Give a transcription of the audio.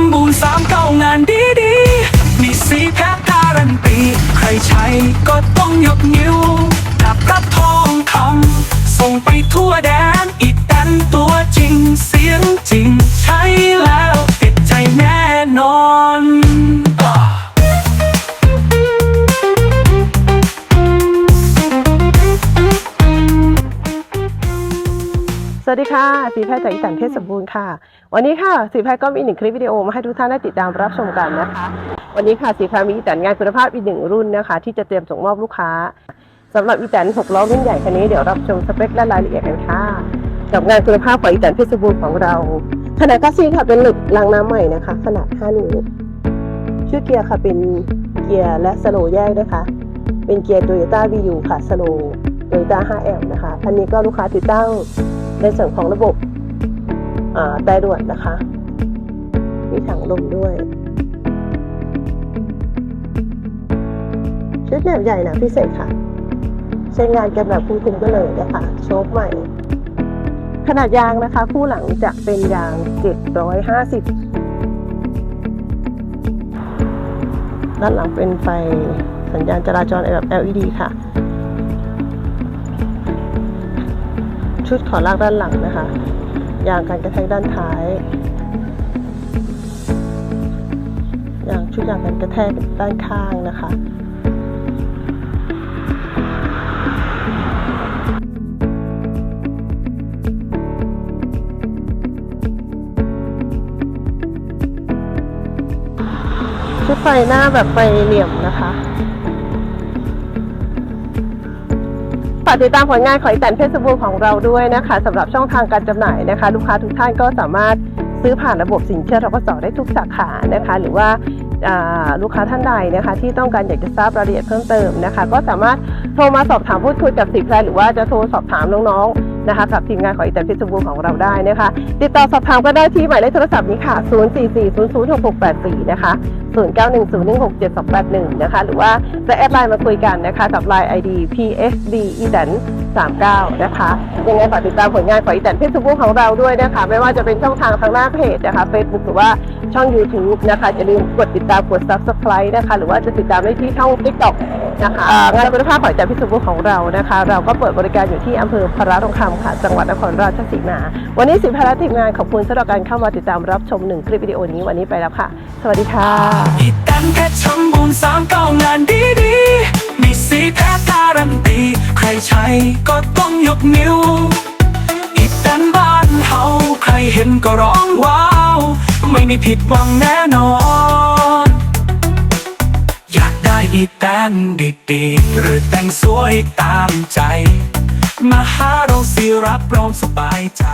ำบุญสามเก้างานดีดีๆมีสีแพ้การันตี ใครใช้ก็ต้องยกนิ้วดับรับทองคำส่งไปทั่วแดนอีกแดนตัวจริงเสียงจริง ใช้แล้วติดใจแน่นอนสวัสดีค่ะสีแพทย์จากอีสันเพชรสมบูรณ์ค่ะ วันนี้ค่ะสีแพทย์ก็มีหนึ่งคลิปวิดีโอมาให้ทุกท่านได้ติดตามรับชมกันนะคะ วันนี้ค่ะสีแพทย์มีอีแตนงานคุณภาพอีกหนึ่งรุ่นนะคะ ที่จะเตรียมส่งมอบลูกค้าสำหรับอีแตน6ล้อรุ่นใหญ่คันนี้เดี๋ยวรับชมสเปคและรายละเอียดกันค่ะกับงานคุณภาพของอีแตนเพชรบูรณ์ของเราขนาดกัสซีค่ะเป็นหล็กรางน้ำใหม่นะคะ ขนาด 5 นิ้วชุดเกียร์ค่ะเป็นเกียร์และสโลแยกนะคะ เป็นเกียร์ Toyota VU ค่ะสโลว์ Toyota 5L นะคะคันนี้ก็ลูกค้าติดตั้งในส่วนของระบบ อ่าแต่ด่วนนะคะ มีถังลมด้วย ชุดแบบใหญ่นะพิเศษค่ะ ใช้งานกันแบบคุ้มๆก็เลยนะคะโชคใหม่ ขนาดยางนะคะ คู่หลังจะเป็นยาง 750 ด้านหลังเป็นไฟสัญญาณจราจรแบบ LED ค่ะชุดขอลากด้านหลังนะคะ ยางกันกระแทกด้านท้ายยางชุดยางกันกระแทกด้านข้างนะคะชุดไฟหน้าแบบไฟเหลี่ยมนะคะ ฝากติดตามผลงานของอีแตนเพชรบูรณ์ของเราด้วยนะคะสำหรับช่องทางการจำหน่ายนะคะ ลูกค้าทุกท่านก็สามารถซื้อผ่านระบบสินเชื่อทกสได้ทุกสาขานะคะ หรือว่าลูกค้าท่านใดนะคะ ที่ต้องการอยากจะทราบรายละเอียดเพิ่มเติมนะคะ ก็สามารถโทรมาสอบถามพูดคุยกับสิแพรหรือว่าจะโทรสอบถามน้องๆ นะคะกับทีมงานของอีแตนเพชรบูรณ์ของเราได้นะคะ ติดต่อสอบถามก็ได้ที่หมายเลขโทรศัพท์นี้ค่ะ 044006684 นะคะ 0910167281 นะคะ หรือว่าจะแอดไลน์มาคุยกันนะคะ กับ Line ID PSD e d a n 39 นะคะ ยังไงฝากติดตามผลงานของอีแตนเพชรบูรณ์ของเราด้วยนะคะ ไม่ว่าจะเป็นช่องทางทางหน้าเพจนะคะ Facebook หรือว่าช่อง YouTube นะคะอย่าลืมกดติดตามกด Subscribe นะคะ หรือว่าจะติดตามได้ที่ช่อง TikTok นะคะอ่างานคุณภาพของอีแตนเพชรบูรณ์ของเรานะคะ เราก็เปิดบริการอยู่ที่อำเภอพระทองคำค่ะ จังหวัดนครราชสีมา วันนี้สิพาราทีมงานขอบคุณสำหรับการเข้ามาติดตามรับชมหนึ่งคลิปวิดีโอนี้วันนี้ไปแล้วค่ะ สวัสดีค่ะอีแตนเพชรสมบูรณ์สามเก้างานดีดีๆมีสีแท้การันตีใครใช้ก็ต้องยกนิ้วอีแตนบ้านเฮาใครเห็นก็ร้องว้าว ไม่มีผิดหวังแน่นอนายอีแตนดีๆหรือแต่งสวยตามใจ มาหาเราสิรับรองสบายใจ